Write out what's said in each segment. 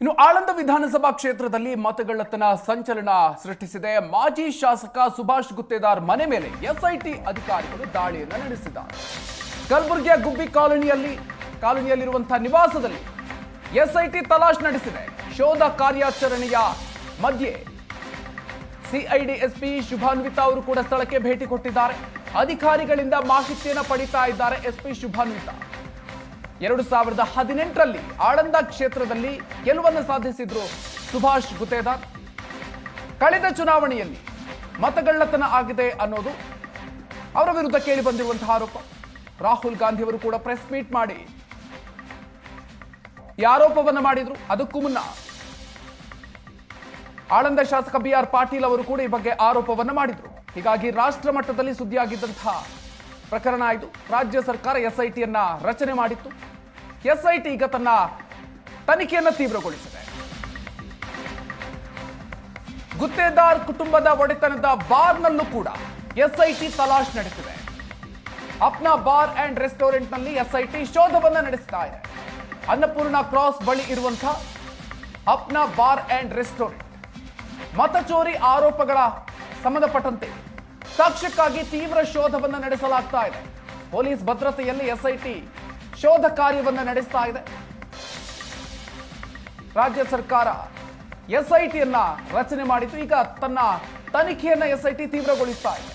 ಇನ್ನು ಆಳಂದ ವಿಧಾನಸಭಾ ಕ್ಷೇತ್ರದಲ್ಲಿ ಮತಗಳ್ಳತನ ಸಂಚಲನ ಸೃಷ್ಟಿಸಿದೆ. ಮಾಜಿ ಶಾಸಕ ಸುಭಾಷ್ ಗುತ್ತೇದಾರ್ ಮನೆ ಮೇಲೆ ಎಸ್ಐಟಿ ಅಧಿಕಾರಿಗಳು ದಾಳಿಯನ್ನು ನಡೆಸಿದ್ದಾರೆ. ಕಲಬುರಗಿಯ ಗುಬ್ಬಿ ಕಾಲೋನಿಯಲ್ಲಿ ಕಾಲೋನಿಯಲ್ಲಿರುವಂತಹ ನಿವಾಸದಲ್ಲಿ ಎಸ್ಐಟಿ ತಲಾಶ್ ನಡೆಸಿದೆ. ಶೋಧ ಕಾರ್ಯಾಚರಣೆಯ ಮಧ್ಯೆ ಸಿಐಡಿ ಎಸ್ಪಿ ಶುಭಾನ್ವಿತಾ ಅವರು ಕೂಡ ಸ್ಥಳಕ್ಕೆ ಭೇಟಿ ಕೊಟ್ಟಿದ್ದಾರೆ. ಅಧಿಕಾರಿಗಳಿಂದ ಮಾಹಿತಿಯನ್ನು ಪಡಿತಾ ಇದ್ದಾರೆ ಎಸ್ಪಿ ಶುಭಾನ್ವಿತಾ. ಎರಡು ಸಾವಿರದ ಹದಿನೆಂಟರಲ್ಲಿ ಆಳಂದ ಕ್ಷೇತ್ರದಲ್ಲಿ ಗೆಲುವನ್ನು ಸಾಧಿಸಿದ್ರು ಸುಭಾಷ್ ಗುತ್ತೇದಾರ್. ಕಳೆದ ಚುನಾವಣೆಯಲ್ಲಿ ಮತಗಳ್ಳತನ ಆಗಿದೆ ಅನ್ನೋದು ಅವರ ವಿರುದ್ಧ ಕೇಳಿ ಬಂದಿರುವಂತಹ ಆರೋಪ. ರಾಹುಲ್ ಗಾಂಧಿ ಅವರು ಕೂಡ ಪ್ರೆಸ್ ಮೀಟ್ ಮಾಡಿ ಈ ಆರೋಪವನ್ನು ಮಾಡಿದ್ರು. ಅದಕ್ಕೂ ಮುನ್ನ ಆಳಂದ ಶಾಸಕ ಬಿ ಆರ್ ಪಾಟೀಲ್ ಅವರು ಕೂಡ ಈ ಬಗ್ಗೆ ಆರೋಪವನ್ನ ಮಾಡಿದ್ರು. ಹೀಗಾಗಿ ರಾಷ್ಟ್ರ ಮಟ್ಟದಲ್ಲಿ ಸುದ್ದಿಯಾಗಿದ್ದಂತಹ ಪ್ರಕರಣ ಆಯಿತು ರಾಜ್ಯ ಸರ್ಕಾರ ಎಸ್ಐಟಿಯನ್ನ ರಚನೆ ಮಾಡಿತ್ತು. ಎಸ್ಐಟಿ ಈಗ ತನ್ನ ತನಿಖೆಯನ್ನು ತೀವ್ರಗೊಳಿಸಿದೆ. ಗುತ್ತೇದಾರ್ ಕುಟುಂಬದ ಒಡೆತನದ ಬಾರ್ನಲ್ಲೂ ಕೂಡ ಎಸ್ಐಟಿ ತಲಾಶ್ ನಡೆಸಿದೆ. ಅಪ್ನಾ ಬಾರ್ ಅಂಡ್ ರೆಸ್ಟೋರೆಂಟ್ನಲ್ಲಿ ಎಸ್ಐಟಿ ಶೋಧವನ್ನ ನಡೆಸ್ತಾ ಇದೆ. ಅನ್ನಪೂರ್ಣ ಕ್ರಾಸ್ ಬಳಿ ಇರುವಂತಹ ಅಪ್ನಾ ಬಾರ್ ಅಂಡ್ ರೆಸ್ಟೋರೆಂಟ್. ಮತಚೋರಿ ಆರೋಪಗಳ ಸಂಬಂಧಪಟ್ಟಂತೆ ಸಾಕ್ಷ್ಯಕ್ಕಾಗಿ ತೀವ್ರ ಶೋಧವನ್ನ ನಡೆಸಲಾಗ್ತಾ ಇದೆ. ಪೊಲೀಸ್ ಭದ್ರತೆಯಲ್ಲಿ ಎಸ್ಐಟಿ ಶೋಧ ಕಾರ್ಯವನ್ನ ನಡೆಸ್ತಾ ಇದೆ. ರಾಜ್ಯ ಸರ್ಕಾರ ಎಸ್ಐಟಿಯನ್ನ ರಚನೆ ಮಾಡಿತ್ತು. ಈಗ ತನ್ನ ತನಿಖೆಯನ್ನ ಎಸ್ಐಟಿ ತೀವ್ರಗೊಳಿಸ್ತಾ ಇದೆ.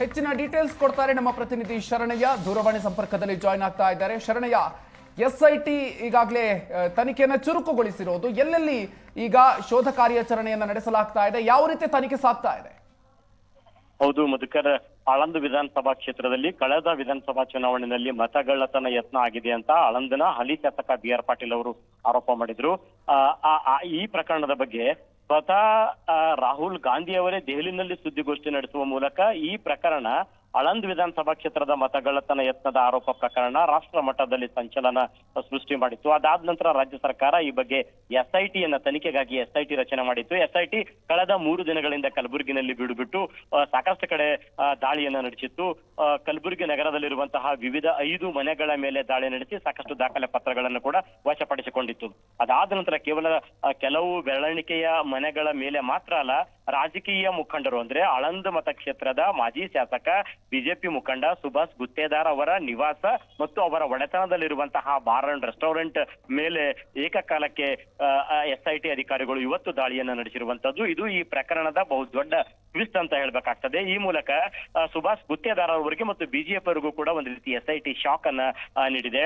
ಹೆಚ್ಚಿನ ಡೀಟೇಲ್ಸ್ ಕೊಡ್ತಾರೆ ನಮ್ಮ ಪ್ರತಿನಿಧಿ ಶರಣಯ್ಯ. ದೂರವಾಣಿ ಸಂಪರ್ಕದಲ್ಲಿ ಜಾಯ್ನ್ ಆಗ್ತಾ ಇದ್ದಾರೆ. ಶರಣಯ್ಯ, ಎಸ್ಐಟಿ ಈಗಾಗಲೇ ತನಿಖೆಯನ್ನು ಚುರುಕುಗೊಳಿಸಿರೋದು. ಎಲ್ಲೆಲ್ಲಿ ಈಗ ಶೋಧ ಕಾರ್ಯಾಚರಣೆಯನ್ನು ನಡೆಸಲಾಗ್ತಾ ಇದೆ? ಯಾವ ರೀತಿ ತನಿಖೆ ಸಾಗ್ತಾ ಇದೆ? ಹೌದು ಮಧುಕರ್ ಆಳಂದ ವಿಧಾನಸಭಾ ಕ್ಷೇತ್ರದಲ್ಲಿ ಕಳೆದ ವಿಧಾನಸಭಾ ಚುನಾವಣೆಯಲ್ಲಿ ಮತಗಳ್ಳತನ ಯತ್ನ ಆಗಿದೆ ಅಂತ ಆಳಂದನ ಹಲಿ ಶಾಸಕ ಬಿ ಆರ್ ಪಾಟೀಲ್ ಅವರು ಆರೋಪ ಮಾಡಿದ್ರು. ಈ ಪ್ರಕರಣದ ಬಗ್ಗೆ ಸ್ವತಃ ರಾಹುಲ್ ಗಾಂಧಿ ಅವರೇ ದೆಹಲಿನಲ್ಲಿ ಸುದ್ದಿಗೋಷ್ಠಿ ನಡೆಸುವ ಮೂಲಕ ಈ ಪ್ರಕರಣ ಆಳಂದ್ ವಿಧಾನಸಭಾ ಕ್ಷೇತ್ರದ ಮತಗಳ್ಳತನ ಯತ್ನದ ಆರೋಪ ಪ್ರಕರಣ ರಾಷ್ಟ್ರ ಮಟ್ಟದಲ್ಲಿ ಸಂಚಲನ ಸೃಷ್ಟಿ ಮಾಡಿತ್ತು. ಅದಾದ ನಂತರ ರಾಜ್ಯ ಸರ್ಕಾರ ಈ ಬಗ್ಗೆ ಎಸ್ಐಟಿಯನ್ನ ತನಿಖೆಗಾಗಿ ಎಸ್ಐಟಿ ರಚನೆ ಮಾಡಿತ್ತು. ಎಸ್ಐಟಿ ಕಳೆದ ಮೂರು ದಿನಗಳಿಂದ ಕಲಬುರಗಿನಲ್ಲಿ ಬೀಡುಬಿಟ್ಟು ಸಾಕಷ್ಟು ಕಡೆ ದಾಳಿಯನ್ನ ನಡೆಸಿತ್ತು. ಕಲಬುರಗಿ ನಗರದಲ್ಲಿರುವಂತಹ ವಿವಿಧ ಐದು ಮನೆಗಳ ಮೇಲೆ ದಾಳಿ ನಡೆಸಿ ಸಾಕಷ್ಟು ದಾಖಲೆ ಪತ್ರಗಳನ್ನು ಕೂಡ ವಶಪಡಿಸಿಕೊಂಡಿತ್ತು. ಅದಾದ ನಂತರ ಕೇವಲ ಕೆಲವು ಬೆರಳಿಕೆಯ ಮನೆಗಳ ಮೇಲೆ ಮಾತ್ರ ಅಲ್ಲ ರಾಜಕೀಯ ಮುಖಂಡರು ಅಂದ್ರೆ ಆಳಂದ್ ಮತಕ್ಷೇತ್ರದ ಮಾಜಿ ಶಾಸಕ, ಬಿಜೆಪಿ ಮುಖಂಡ ಸುಭಾಷ್ ಗುತ್ತೇದಾರ್ ಅವರ ನಿವಾಸ ಮತ್ತು ಅವರ ಒಡೆತನದಲ್ಲಿರುವಂತಹ ಬಾರ್ ಅಂಡ್ ರೆಸ್ಟೋರೆಂಟ್ ಮೇಲೆ ಏಕಕಾಲಕ್ಕೆ ಎಸ್ಐಟಿ ಅಧಿಕಾರಿಗಳು ಇವತ್ತು ದಾಳಿಯನ್ನ ನಡೆಸಿರುವಂತದ್ದು. ಇದು ಈ ಪ್ರಕರಣದ ಬಹುದೊಡ್ಡ ಟ್ವಿಸ್ಟ್ ಅಂತ ಹೇಳ್ಬೇಕಾಗ್ತದೆ. ಈ ಮೂಲಕ ಸುಭಾಷ್ ಗುತ್ತೇದಾರ್ ಅವರಿಗೆ ಮತ್ತು ಬಿಜೆಪಿ ಅವರಿಗೂ ಕೂಡ ಒಂದು ರೀತಿ ಎಸ್ಐಟಿ ಶಾಕ್ ಅನ್ನ ನೀಡಿದೆ.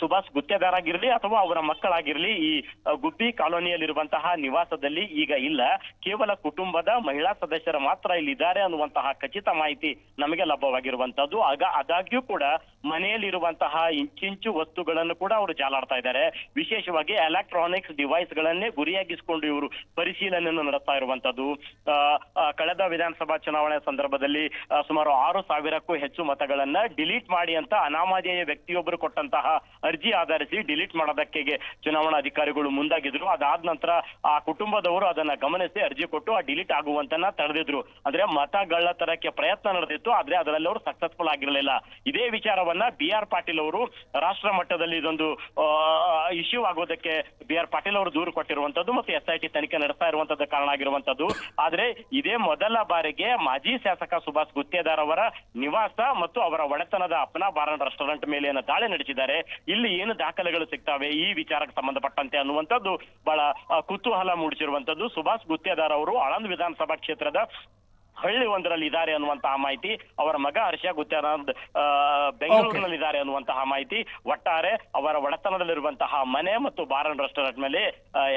ಸುಭಾಷ್ ಗುತ್ತೇದಾರಾಗಿರ್ಲಿ ಅಥವಾ ಅವರ ಮಕ್ಕಳಾಗಿರ್ಲಿ ಈ ಗುಬ್ಬಿ ಕಾಲೋನಿಯಲ್ಲಿರುವಂತಹ ನಿವಾಸದಲ್ಲಿ ಈಗ ಇಲ್ಲ. ಕೇವಲ ಕುಟುಂಬದ ಮಹಿಳಾ ಸದಸ್ಯರ ಮಾತ್ರ ಇಲ್ಲಿದ್ದಾರೆ ಅನ್ನುವಂತಹ ಖಚಿತ ಮಾಹಿತಿ ನಮಗೆ ಲಭ್ಯವಾಗಿರುವಂತದ್ದು. ಆಗ ಆದಾಗ್ಯೂ ಕೂಡ ಮನೆಯಲ್ಲಿರುವಂತಹ ಇಂಚಿಂಚು ವಸ್ತುಗಳನ್ನು ಕೂಡ ಅವರು ಜಾಲಾಡ್ತಾ ಇದ್ದಾರೆ. ವಿಶೇಷವಾಗಿ ಎಲೆಕ್ಟ್ರಾನಿಕ್ಸ್ ಡಿವೈಸ್ ಗಳನ್ನೇ ಗುರಿಯಾಗಿಸಿಕೊಂಡು ಇವರು ಪರಿಶೀಲನೆಯನ್ನು ನಡೆಸ್ತಾ ಇರುವಂತದ್ದು ಕಳೆದ ವಿಧಾನಸಭಾ ಚುನಾವಣೆ ಸಂದರ್ಭದಲ್ಲಿ ಸುಮಾರು ಆರು ಸಾವಿರಕ್ಕೂ ಹೆಚ್ಚು ಮತಗಳನ್ನ ಡಿಲೀಟ್ ಮಾಡಿ ಅಂತ ಅನಾಮಧೇಯ ವ್ಯಕ್ತಿಯೊಬ್ಬರು ಕೊಟ್ಟಂತಹ ಅರ್ಜಿ ಆಧರಿಸಿ ಡಿಲೀಟ್ ಮಾಡೋದಕ್ಕೆ ಚುನಾವಣಾ ಅಧಿಕಾರಿಗಳು ಮುಂದಾಗಿದ್ರು. ಅದಾದ ನಂತರ ಆ ಕುಟುಂಬದವರು ಅದನ್ನ ಗಮನಿಸಿ ಅರ್ಜಿ ಕೊಟ್ಟು ಆ ಡಿಲೀಟ್ ಆಗುವಂತನ್ನ ತಡೆದಿದ್ರು. ಅಂದ್ರೆ ಮತಗಳ್ಳತನಕ್ಕೆ ಪ್ರಯತ್ನ ನಡೆದಿತ್ತು, ಆದ್ರೆ ಅದರಲ್ಲಿ ಅವರು ಸಕ್ಸಸ್ಫುಲ್ ಆಗಿರಲಿಲ್ಲ. ಇದೇ ವಿಚಾರವನ್ನ ಬಿ ಆರ್ ಪಾಟೀಲ್ ಅವರು ರಾಷ್ಟ್ರ ಮಟ್ಟದಲ್ಲಿ ಇದೊಂದು ಇಶ್ಯೂ ಆಗೋದಕ್ಕೆ ಬಿ ಆರ್ ಪಾಟೀಲ್ ಅವರು ದೂರು ಕೊಟ್ಟಿರುವಂತದ್ದು ಮತ್ತು ಎಸ್ ಐ ಟಿ ತನಿಖೆ ನಡೆಸ್ತಾ ಇರುವಂತದ್ದು ಕಾರಣ ಆಗಿರುವಂತದ್ದು. ಆದ್ರೆ ಇದೇ ಮೊದಲ ಬಾರಿಗೆ ಮಾಜಿ ಶಾಸಕ ಸುಭಾಷ್ ಗುತ್ತೇದಾರ್ ಅವರ ನಿವಾಸ ಮತ್ತು ಅವರ ಒಡೆತನದ ಅಪ್ನಾ ಬಾರನ್ ರೆಸ್ಟೋರೆಂಟ್ ಮೇಲೆ ಏನು ದಾಳಿ ನಡೆಸಿದ್ದಾರೆ. ಇಲ್ಲಿ ಏನು ದಾಖಲೆಗಳು ಸಿಗ್ತಾವೆ, ಈ ವಿಚಾರಕ್ಕೆ ಸಂಬಂಧಪಟ್ಟಂತೆ ಅನ್ನುವಂಥದ್ದು ಬಹಳ ಕುತೂಹಲ ಮೂಡಿಸಿರುವಂತದ್ದು ಸುಭಾಷ್ ಗುತ್ತೇದಾರ್ ಅವರು ಆಳಂದ್ ವಿಧಾನಸಭಾ ಕ್ಷೇತ್ರದ ಹಳ್ಳಿ ಒಂದರಲ್ಲಿ ಇದ್ದಾರೆ ಅನ್ನುವಂತಹ ಮಾಹಿತಿ ಅವರ ಮಗ ಹರ್ಷ ಗುತ್ಯಾನಂದ್ ಬೆಂಗಳೂರಿನಲ್ಲಿ ಇದ್ದಾರೆ ಅನ್ನುವಂತಹ ಮಾಹಿತಿ. ಒಟ್ಟಾರೆ ಅವರ ಒಡೆತನದಲ್ಲಿರುವಂತಹ ಮನೆ ಮತ್ತು ಬಾರ್ ಅಂಡ್ ರೆಸ್ಟೋರೆಂಟ್ ಮೇಲೆ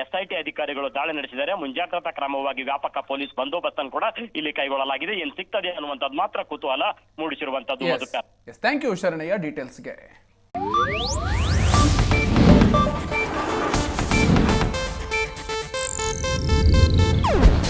ಎಸ್ಐಟಿ ಅಧಿಕಾರಿಗಳು ದಾಳಿ ನಡೆಸಿದ್ದಾರೆ. ಮುಂಜಾಗ್ರತಾ ಕ್ರಮವಾಗಿ ವ್ಯಾಪಕ ಪೊಲೀಸ್ ಬಂದೋಬಸ್ತ್ ಅನ್ನು ಕೂಡ ಇಲ್ಲಿ ಕೈಗೊಳ್ಳಲಾಗಿದೆ. ಏನ್ ಸಿಗ್ತದೆ ಅನ್ನುವಂಥದ್ದು ಮಾತ್ರ ಕುತೂಹಲ ಮೂಡಿಸಿರುವಂತದ್ದು ಥ್ಯಾಂಕ್ ಯು ಶರಣಯ್ಯ. ಡೀಟೇಲ್ಸ್ಗೆ